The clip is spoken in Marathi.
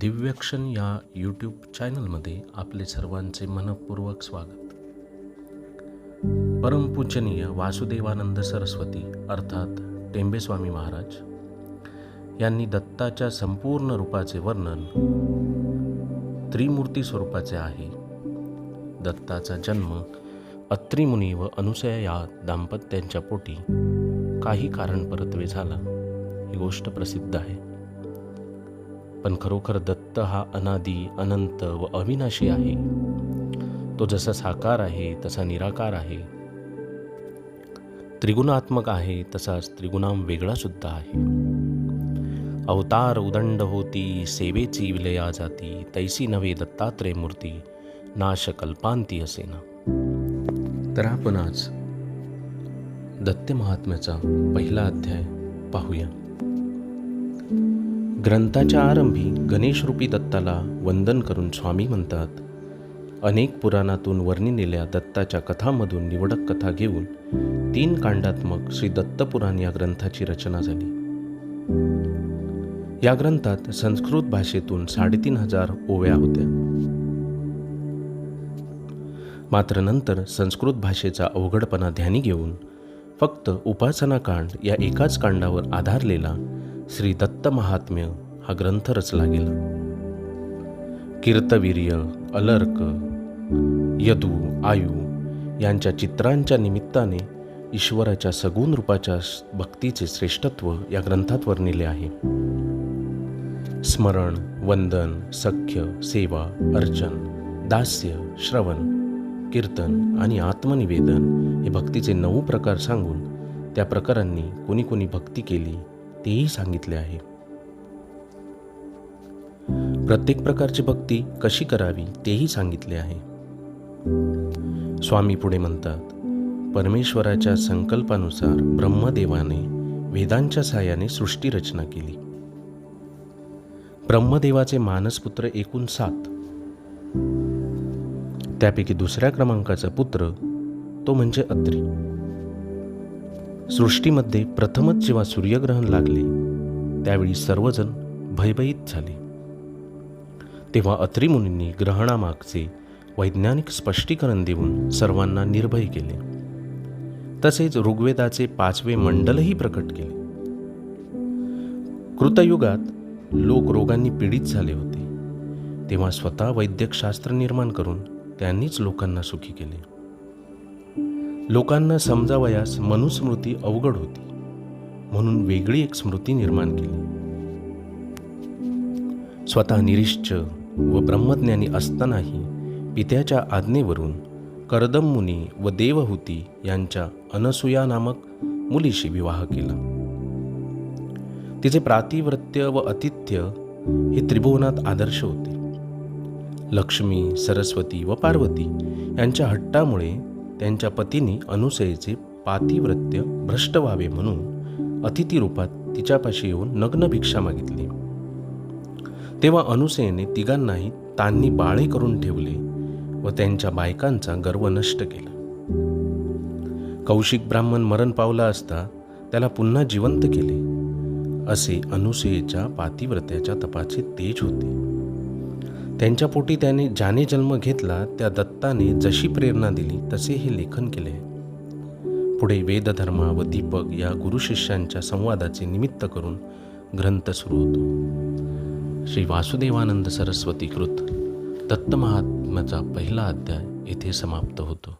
दिव्यक्षण या यूट्यूब चॅनलमध्ये आपले सर्वांचे मनपूर्वक स्वागत. परमपूजनीय वासुदेवानंद सरस्वती अर्थात टेंबेस्वामी महाराज यांनी दत्ताच्या संपूर्ण रूपाचे वर्णन त्रिमूर्ती स्वरूपाचे आहे. दत्ताचा जन्म अत्रिमुनी व अनुसया या दाम्पत्यांच्या पोटी काही कारणपरत्वे झाला. ही गोष्ट प्रसिद्ध आहे. पण खरोखर दत्त हा अनादी अनंत व अविनाशी आहे. तो जसा साकार आहे तसा निराकार आहे. त्रिगुणात्मक आहे तसाच त्रिगुणाम वेगळा सुद्धा आहे. अवतार उदंड होती सेवेची विलया जाती तैसी नवे दत्तात्रय मूर्ती नाश कल्पांती असेना. तर आपण आज दत्त महात्म्याचा पहिला अध्याय पाहूया. ग्रंथाच्या आरंभी गणेशरूपी दत्ताला वंदन करून स्वामी म्हणतात अनेक पुराणातून वर्णिलेल्या दत्ताच्या कथांमधून निवडक कथा घेऊन तीन कांडात्मक श्री दत्तपुराण या ग्रंथाची रचना झाली. या ग्रंथात संस्कृत भाषेतून साडेतीन हजार ओव्या होत्या. मात्र नंतर संस्कृत भाषेचा अवघडपणा ध्यानी घेऊन फक्त उपासना कांड या एकाच कांडावर आधारलेला श्री दत्त महात्म्य हा ग्रंथ रचला गेला. कीर्तवीर्य अलर्क यदू आयु यांच्या चित्रांच्या निमित्ताने ईश्वराच्या सगुण रूपाच्या भक्तीचे श्रेष्ठत्व या ग्रंथात वर्णिले आहे. स्मरण वंदन सख्य सेवा अर्चन दास्य श्रवण कीर्तन आणि आत्मनिवेदन हे भक्तीचे नऊ प्रकार सांगून त्या प्रकारांनी कोणी कोणी भक्ती केली तेही सांगितले आहे. प्रत्येक प्रकारची भक्ती कशी करावी तेही सांगितले आहे. स्वामी पुढे म्हणतात परमेश्वराच्या संकल्पानुसार ब्रह्मदेवाने वेदांच्या सहाय्याने सृष्टी रचना केली. ब्रह्मदेवाचे मानसपुत्र एकूण सात. त्यापैकी दुसऱ्या क्रमांकाचा पुत्र तो म्हणजे अत्री. सृष्टीमध्ये प्रथमच जेव्हा सूर्यग्रहण लागले त्यावेळी सर्वजण भयभीत झाले. तेव्हा अत्रिमुनींनी ग्रहणामागचे वैज्ञानिक स्पष्टीकरण देऊन सर्वांना निर्भय केले. तसेच ऋग्वेदाचे पाचवे मंडलही प्रकट केले. कृतयुगात लोक रोगांनी पीडित झाले होते. तेव्हा स्वतः वैद्यकशास्त्र निर्माण करून त्यांनीच लोकांना सुखी केले. लोकांना समजावयास मनुस्मृती अवघड होती. म्हणून वेगळी एक स्मृती निर्माण केली. स्वतः निरिश्च व ब्रह्मज्ञानी असतानाही पित्याच्या आज्ञेवरून करदम मुनी व देवहूती यांच्या अनसुया नामक मुलीशी विवाह केला. तिचे प्रातिव्रत्य व अतिथ्य हे त्रिभुवनात आदर्श होते. लक्ष्मी सरस्वती व पार्वती यांच्या हट्टामुळे त्यांच्या पतीने अनुसयेचे पातिव्रत्य भ्रष्ट व्हावे म्हणून अतिथी रूपात तिच्यापाशी येऊन नग्न भिक्षा मागितली. तेव्हा अनुसयेने तिघांनाही तांनी बाळे करून ठेवले व त्यांच्या बायकांचा गर्व नष्ट केला. कौशिक ब्राह्मण मरण पावला असता त्याला पुन्हा जिवंत केले. असे अनुसयेच्या पातिव्रत्याच्या तपाचे तेज होते. त्यांच्या पोटी त्याने ज्याने जन्म घेतला त्या दत्ताने जशी प्रेरणा दिली तसे हे लेखन केले. पुढे वेदधर्मा व दीपक या गुरुशिष्यांच्या संवादाचे निमित्त करून ग्रंथ सुरू होतो. श्री वासुदेवानंद सरस्वती कृत दत्तमहात्म्याचा पहिला अध्याय येथे समाप्त होतो.